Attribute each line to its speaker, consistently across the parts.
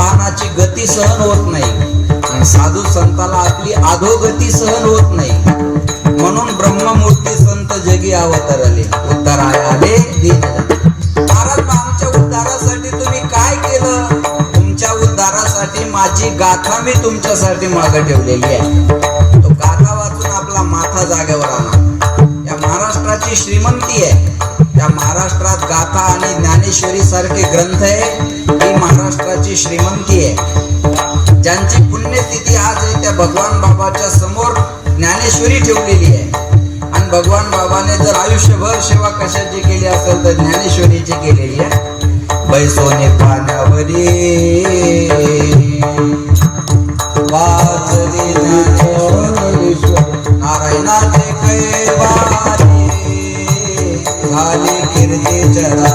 Speaker 1: वाहनाची गती सहन होत नाही. आणि साधू संताला आपली अधोगती सहन होत नाही. म्हणून ब्रह्ममूर्ती संत जगी अवतरले. उद्धाराय आले महाराज आमच्या उद्धारासाठी तुम्ही काय केलं? तुमच्या उद्धारासाठी माझी गाथा मी तुमच्यासाठी मागे ठेवलेली आहे. तो गाथा वाचून आपला माथा जागेवर आणा. या महाराष्ट्राची श्रीमंती आहे. त्या महाराष्ट्रात गाथा आणि ज्ञानेश्वरी सारखे ग्रंथ आहे. महाराष्ट्राची श्रीमंती आहे. ज्यांची पुण्यस्थिती आज आहे त्या भगवान बाबाच्या समोर ज्ञानेश्वरी ठेवलेली आहे. आणि भगवान बाबाने जर आयुष्यभर सेवा कशाची केली असेल तर ज्ञानेश्वरीची केलेली आहे. बैसोने पाण्यावरी वाचली ज्ञानेश्वरी. नारायणाचे कैवारी झाली कीर्ती चरा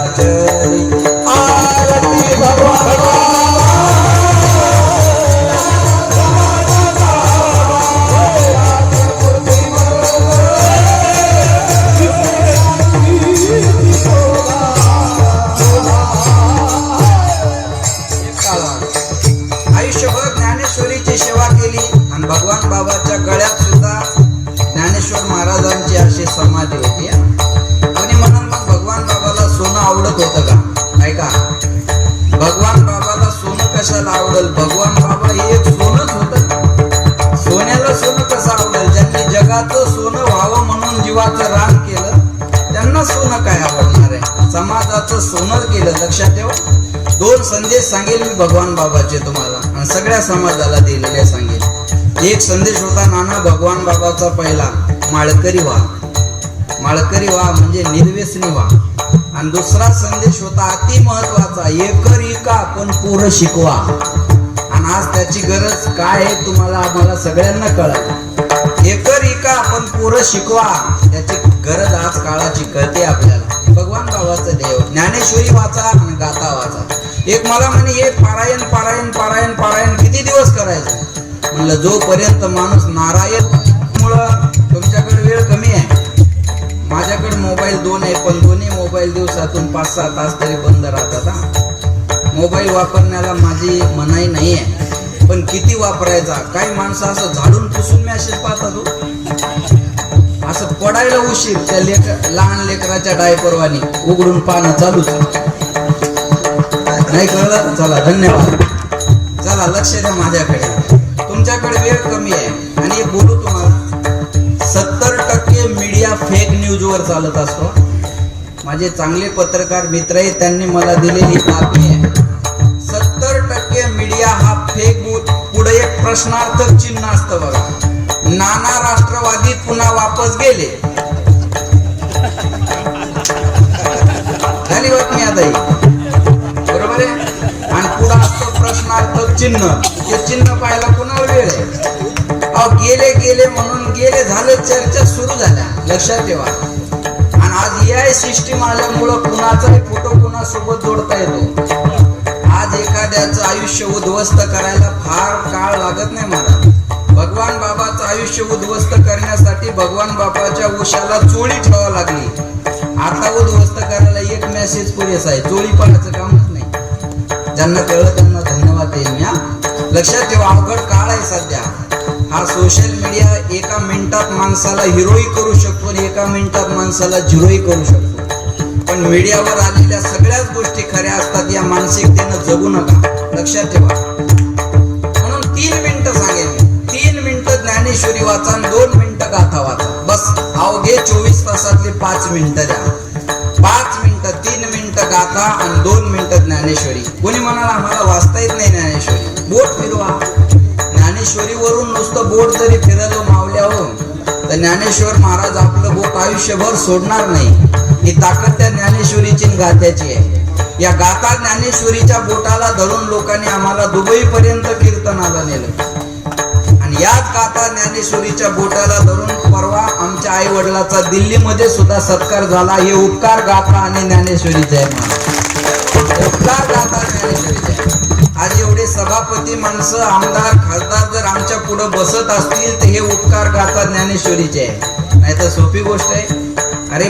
Speaker 1: आवडल भगवान बाबा हे एक सोनच होत सोन्याला सोनं कसं आवडेल? ज्यांनी जगाचं सोनं व्हावं म्हणून जीवाचं रान केलं त्यांना सोनं काय आवडणार आहे? समाजाचं सोनं केलं लक्षात ठेवा. दोन संदेश सांगेल मी भगवान बाबाचे तुम्हाला. आणि सगळ्या समाजाला दिलेले सांगेल. एक संदेश होता नाना भगवान बाबाचा पहिला माळकरी व्हा. माळकरी व्हा म्हणजे निर्व्यसनी व्हा. आणि दुसरा संदेश होता अति महत्त्वाचा एकरी का पण पोरं शिकवा. आज त्याची गरज काय आहे तुम्हाला आम्हाला सगळ्यांना कळत एकर एका आपण पोरं शिकवा त्याची गरज आज काळाची कळते आपल्याला. भगवान बाबाचं देव ज्ञानेश्वरी वाचा आणि गाता वाचा. एक मला म्हणे हे पारायण पारायण पारायण पारायण किती दिवस करायचं? म्हणलं जोपर्यंत माणूस नारायण मुळं तुमच्याकडे वेळ कमी आहे. माझ्याकडे मोबाईल दोन आहे पण दोन्ही मोबाईल दिवसातून पाच सहा तास तरी बंद राहतात हा. मोबाईल वापरण्याला माझी मनाई नाही आहे पण किती वापरायचा? काही माणसं असं झाडून पुसून मॅसेज पाहतात हो. असं पडायला उशीर त्या लेक लहान लेकराच्या डायपरवानी. उघडून पाहणं चालूच. नाही कळलं? चला धन्यवाद. चला लक्ष द्या माझ्याकडे. तुमच्याकडे वेळ कमी आहे. आणि बोलू तुम्हाला. सत्तर टक्के मीडिया फेक न्यूज वर चालत असतो. माझे चांगले पत्रकार मित्र आहेत त्यांनी मला दिलेली बातमी आहे. प्रश्नार्थक चिन्ह असतं बघा. नाना राष्ट्रवादी पुन्हा वापस गेले. झाली बातमी आता बरोबर आहे? आणि पुढं असतं प्रश्नार्थक चिन्ह. ते चिन्ह पाहायला कुणाला वेळ आहे? अहो गेले गेले म्हणून गेले झालं चर्चा सुरू झाल्या. लक्षात ठेवा. आणि आज ए आय सिस्टीम आल्यामुळं कुणाचाही फोटो कुणासोबत जोडता येतो. आज एखाद्याचं आयुष्य उद्ध्वस्त करायला फार काळ लागत नाही मला. भगवान बाबाचं आयुष्य उद्ध्वस्त करण्यासाठी भगवान बाबाच्या उशाला चोळी ठेवावी लागली. आता उद्ध्वस्त करायला एक मेसेज पुरेसा आहे. चोळी पाहायचं कामच नाही. ज्यांना कळलं त्यांना धन्यवाद देईन मी लक्षात ठेवा अवघड काळ आहे सध्या. हा सोशल मीडिया एका मिनिटात माणसाला हिरोई करू शकतो आणि एका मिनिटात माणसाला झिरोई करू शकतो. पण मीडियावर आलेल्या सगळ्याच गोष्टी खऱ्या असतात या मानसिकतेनं जगू नका. लक्षात ठेवा. म्हणून तीन मिनिटं सांगेल तीन मिनिटं ज्ञानेश्वरी वाचा आणि दोन मिनिटं गाथा वाचा. बस अवघे चोवीस तासातले पाच मिनिटं द्या. पाच मिनिटं तीन मिनिटं गाथा आणि दोन मिनिटं ज्ञानेश्वरी. कोणी म्हणाला आम्हाला वाचता येत नाही ज्ञानेश्वरी. बोट फिरवा. ज्ञानेश्वरीवरून नुसतं बोट जरी फिरलो मावल्यावर तर ज्ञानेश्वर महाराज आपलं बोट आयुष्यभर सोडणार नाही. ही ताकद त्या ज्ञानेश्वरीची गात्याची आहे. या गाथा ज्ञानेश्वरीच्या बोटाला धरून लोकांनी आम्हाला दुबई पर्यंत कीर्तनाला नेलं. आणि याच गाथा ज्ञानेश्वरीच्या बोटाला धरून परवा आमच्या आई वडिलाचा दिल्लीमध्ये सुद्धा सत्कार झाला. हे उपकार गाथा आणि ज्ञानेश्वरीचे आहे मला. उपकार गाता ज्ञानेश्वरीचे आहे. आज एवढे सभापती माणसं आमदार खासदार जर आमच्या पुढे बसत असतील तर हे उपकार गाता ज्ञानेश्वरीचे आहे. नाही तर सोपी गोष्ट आहे. अरे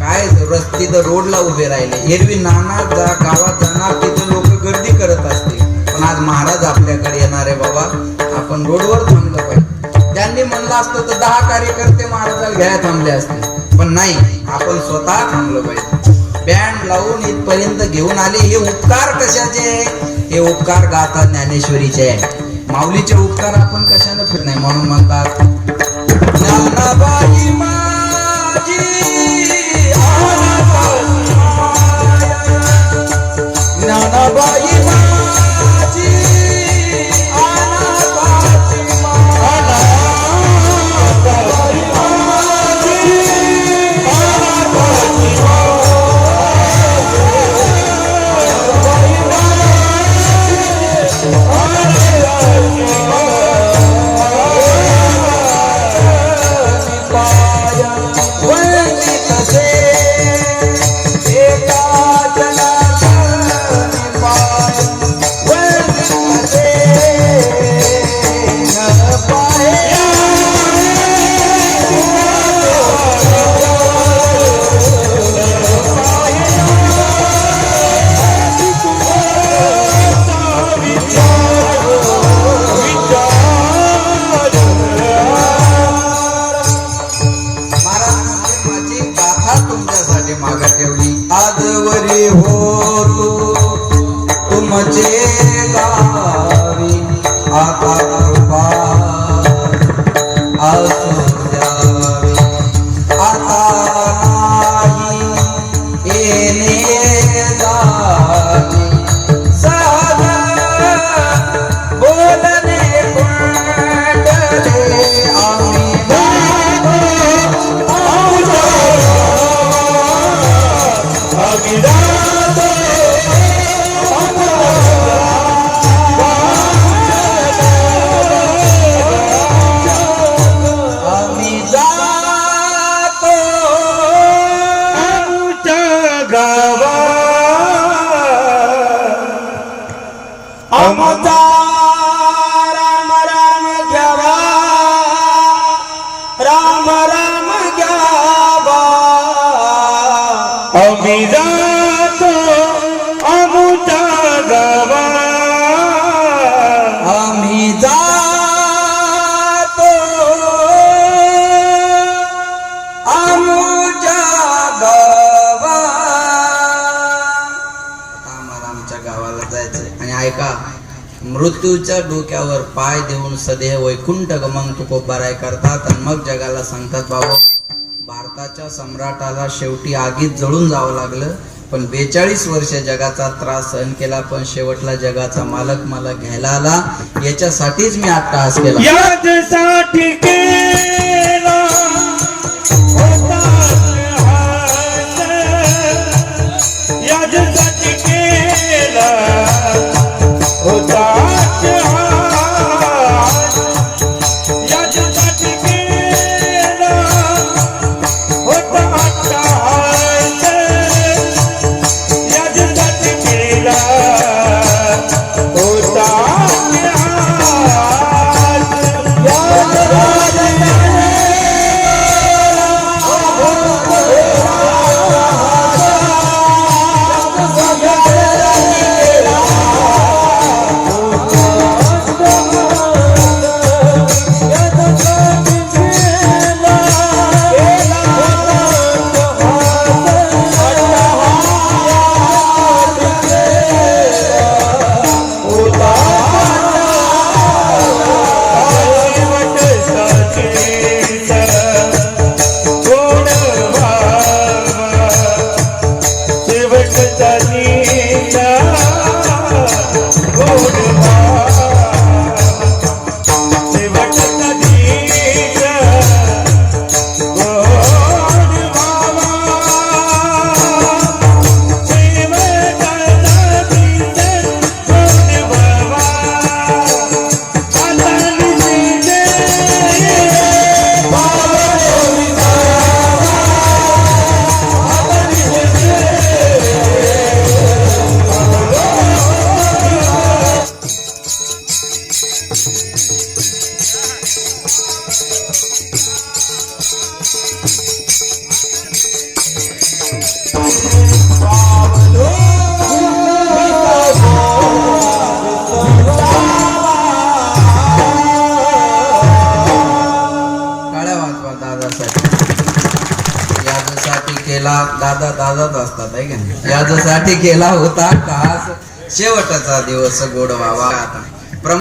Speaker 1: काय रस्ते तर रोडला उभे राहिले. एरवी नाना जा गावात जाणार तिथे लोक गर्दी करत असते पण आज महाराज आपल्याकडे येणार आहे बाबा. आपण रोडवर थांबलं पाहिजे. त्यांनी म्हणलं असतं तर दहा कार्यकर्ते महाराजाला घ्यायला थांबले असते पण नाही आपण स्वतः थांबलं पाहिजे. बँड लावून इथपर्यंत घेऊन आले हे उपकार कशाचे हे उपकार गाता ज्ञानेश्वरीचे आहे. माऊलीचे उपकार आपण कशाने फिरणे नाही म्हणून म्हणतात आज तुमच्यासाठी मागा ठेवली. आजवरी हो तुमचे गावी आता कृपा मृत्यूच्या डोक्यावर पाय देऊन सदैव वैकुंठ गमन तुकोबाराय करतात आणि मग जगाला सांगतात बाबा भारताच्या सम्राटाला शेवटी आगीत जळून जावं लागलं. पण बेचाळीस वर्ष जगाचा त्रास सहन केला पण शेवटला जगाचा मालक मला घ्यायला आला. याच्यासाठीच मी आत्ता केला.
Speaker 2: याच्यासाठी केला. याच्यासाठी केला होता
Speaker 1: का? शेवटचा दिवस गोड व्हावा आता.